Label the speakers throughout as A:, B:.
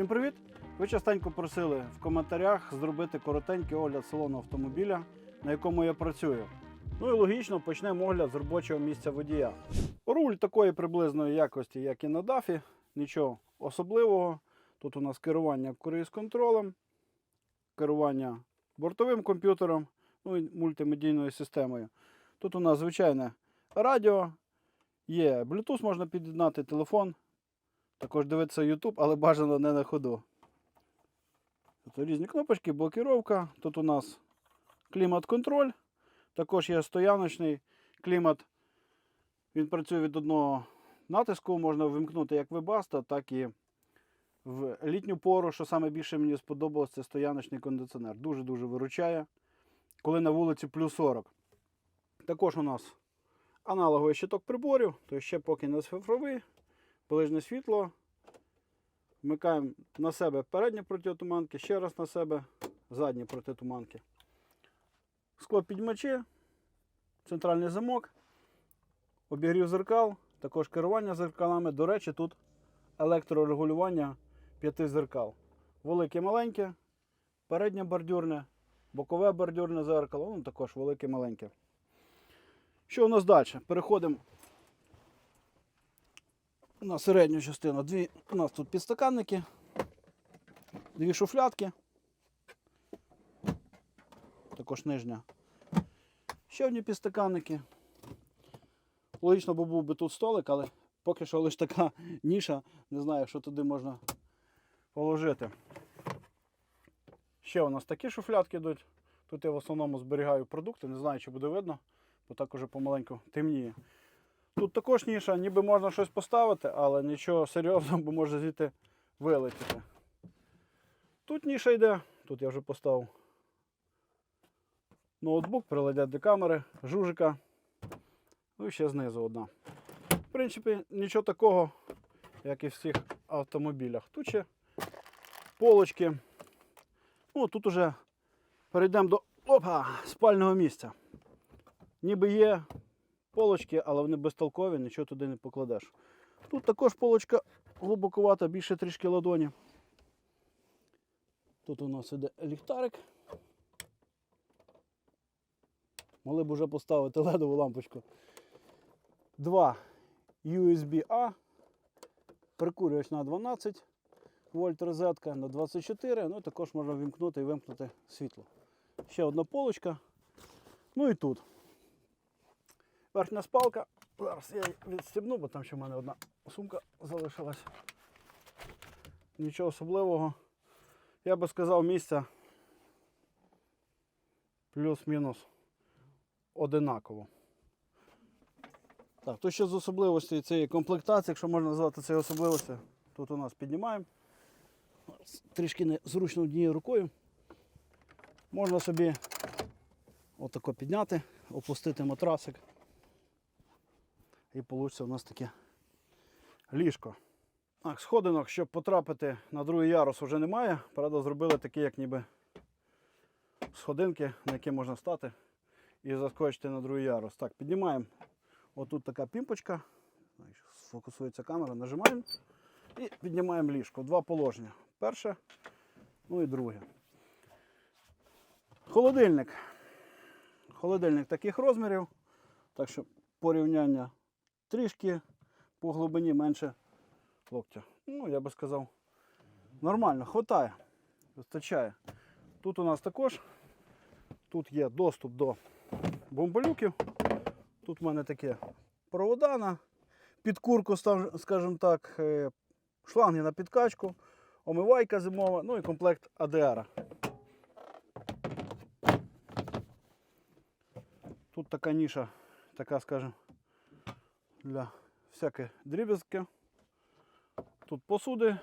A: Всім привіт! Ви частенько просили в коментарях зробити коротенький огляд салону автомобіля, на якому я працюю. Ну і логічно почнемо огляд з робочого місця водія. Руль такої приблизної якості, як і на дафі, нічого особливого. Тут у нас керування круїз-контролем, керування бортовим комп'ютером, ну і мультимедійною системою. Тут у нас звичайне радіо, є Bluetooth, можна під'єднати телефон, також дивитися YouTube, але бажано не на ходу. Тут різні кнопочки, блокіровка. Тут у нас клімат-контроль. Також є стояночний клімат. Він працює від одного натиску, можна вимкнути як вебаста, так і в літню пору, що саме більше мені сподобалось, це стояночний кондиціонер. Дуже-дуже виручає, коли на вулиці плюс 40. Також у нас аналоговий щиток приборів, тобто ще поки не цифровий, ближнє світло. Вмикаємо на себе передні протитуманки, ще раз на себе задні протитуманки. Скло підмачі, центральний замок, обігрів зеркал, також керування зеркалами. До речі, тут електрорегулювання п'яти зеркал. Велике маленьке, переднє бордюрне, бокове бордюрне зеркало, ну також велике маленьке. Що у нас далі? Переходимо на середню частину. Дві, у нас тут підстаканники, дві шуфлятки. Також нижня. Ще одні підстаканники. Логічно, бо був би тут столик, але поки що лише така ніша. Не знаю, що туди можна положити. Ще у нас такі шуфлятки йдуть. Тут я в основному зберігаю продукти, не знаю, чи буде видно, бо так уже помаленьку темніє. Тут також ніша, ніби можна щось поставити, але нічого серйозного, бо може звідти вилетіти. Тут ніша йде, тут я вже поставив ноутбук, приладять до камери, жужика. Ну і ще знизу одна. В принципі, нічого такого, як і в всіх автомобілях. Тут ще полочки. Ну, тут уже перейдемо до опа, спального місця. Ніби є полочки, але вони безтолкові, нічого туди не покладеш. Тут також полочка глибоковата, більше трішки ладоні. Тут у нас іде ліхтарик. Могли б вже поставити ледову лампочку. Два USB-A, прикурювач на 12 вольт розетка на 24, ну і також можна вімкнути і вимкнути світло. Ще одна полочка. Ну і тут. Верхня спалка. Зараз я її відстібну, бо там ще в мене одна сумка залишилась. Нічого особливого. Я би сказав, місця плюс-мінус одинаково. Так, то ще з особливостей цієї комплектації, якщо можна назвати це особливостю, тут у нас піднімаємо. Трішки незручно однією рукою. Можна собі отако підняти, опустити матрасик. І вийде у нас таке ліжко. Так, сходинок, щоб потрапити на другий ярус, вже немає. Правда, зробили такі, як ніби сходинки, на які можна стати і заскочити на другий ярус. Так, піднімаємо. Отут така пімпочка. Сфокусується камера, нажимаємо і піднімаємо ліжко. Два положення. Перше, ну і друге. Холодильник. Холодильник таких розмірів. Так що порівняння трішки по глибині менше локтя. Ну, я би сказав, нормально, хватає, вистачає. Тут у нас також тут є доступ до бомболюків. Тут в мене таке провода на підкурку, скажімо так, е, шланги на підкачку, омивайка зимова, ну і комплект АДР. Тут така ніша, така, скажімо, для всяких дріб'язки. Тут посуди,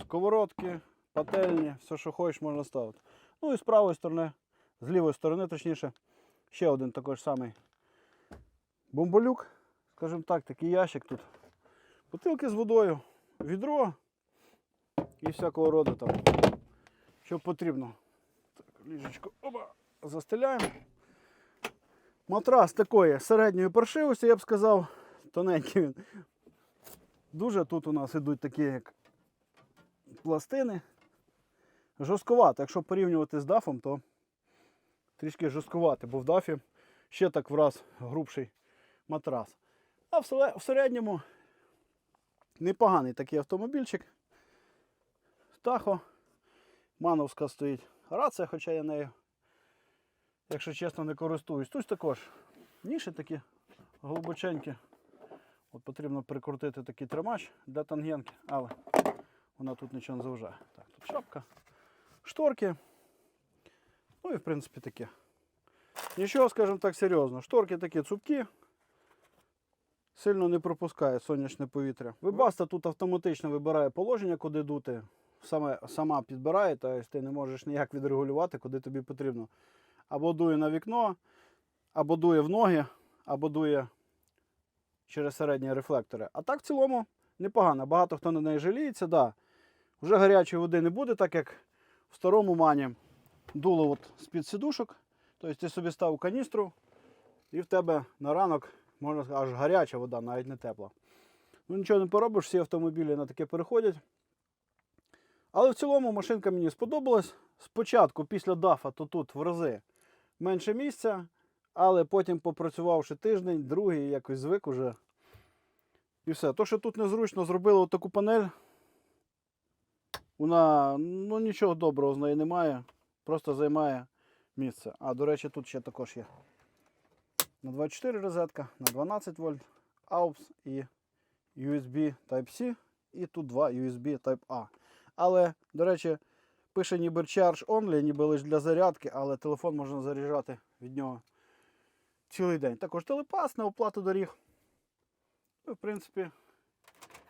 A: сковородки, пательні, все, що хочеш, можна ставити. Ну і з правої сторони, з лівої сторони, точніше, ще один такий ж самий бомболюк, скажімо так, такий ящик тут. Бутилки з водою, відро і всякого роду там, що потрібно. Так, ліжечко оба, застеляємо. Матрас такої середньої паршивості, я б сказав, тоненький він. Дуже тут у нас ідуть такі, як пластини. Жорсткувато. Якщо порівнювати з дафом, то трішки жорсткувати, бо в дафі ще так враз грубший матрас. А в середньому непоганий такий автомобільчик. Тахо. Мановська стоїть рація, хоча я нею, якщо чесно, не користуюсь. Тут також ніші такі глибоченькі. От потрібно прикрутити такий тримач для тангенки, але вона тут нічого не заважає. Так, тут шапка, шторки. Ну і в принципі таке. Нічого, скажімо так, серйозно. Шторки такі цупкі. Сильно не пропускає сонячне повітря. Вибаста тут автоматично вибирає положення, куди дути. Саме, сама підбирає, тобто ти не можеш ніяк відрегулювати, куди тобі потрібно. Або дує на вікно, або дує в ноги, або дує через середні рефлектори. А так в цілому непогано. Багато хто на неї жаліється. Да. Вже гарячої води не буде, так як в старому мані дуло з-під сідушок. Тобто ти собі став каністру, і в тебе на ранок, можна сказати, аж гаряча вода, навіть не тепла. Ну нічого не поробиш, всі автомобілі на таке переходять. Але в цілому машинка мені сподобалась. Спочатку, після дафа, то тут в рази менше місця, але потім, попрацювавши тиждень, другий, якось звик уже. І все. То, що тут незручно зробили таку панель, вона ну, нічого доброго з неї немає, просто займає місце. А, до речі, тут ще також є на 24 розетка, на 12 вольт, AUX і USB Type-C, і тут два USB Type-A. Але, до речі, пише ніби Charge Only, ніби лише для зарядки, але телефон можна заряджати від нього цілий день. Також телепас на оплату доріг. Ну, в принципі,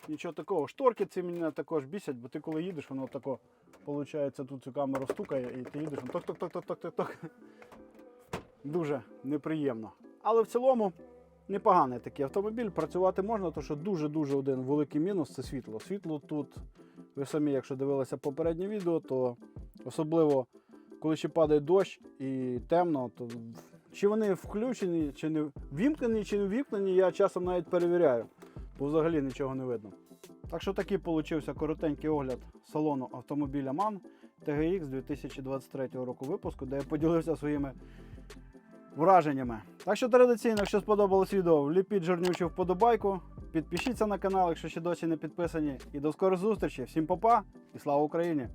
A: нічого такого. Шторки ці мене також бісять, бо ти коли їдеш, воно тако, виходить, тут цю камеру стукає і ти їдеш, воно ток-ток-ток-ток-ток-ток. Дуже неприємно. Але в цілому непоганий такий автомобіль. Працювати можна, тому що дуже-дуже один великий мінус це світло. Світло тут, ви самі, якщо дивилися попереднє відео, то особливо коли ще падає дощ і темно, то чи вони включені, чи не вімкнені, чи не вімкнені, я часом навіть перевіряю, бо взагалі нічого не видно. Так що такий получився коротенький огляд салону автомобіля MAN TGX 2023 року випуску, де я поділився своїми враженнями. Так що традиційно, якщо сподобалось відео, вліпіть жирнючу вподобайку, підпишіться на канал, якщо ще досі не підписані. І до скорої зустрічі. Всім па-па і слава Україні!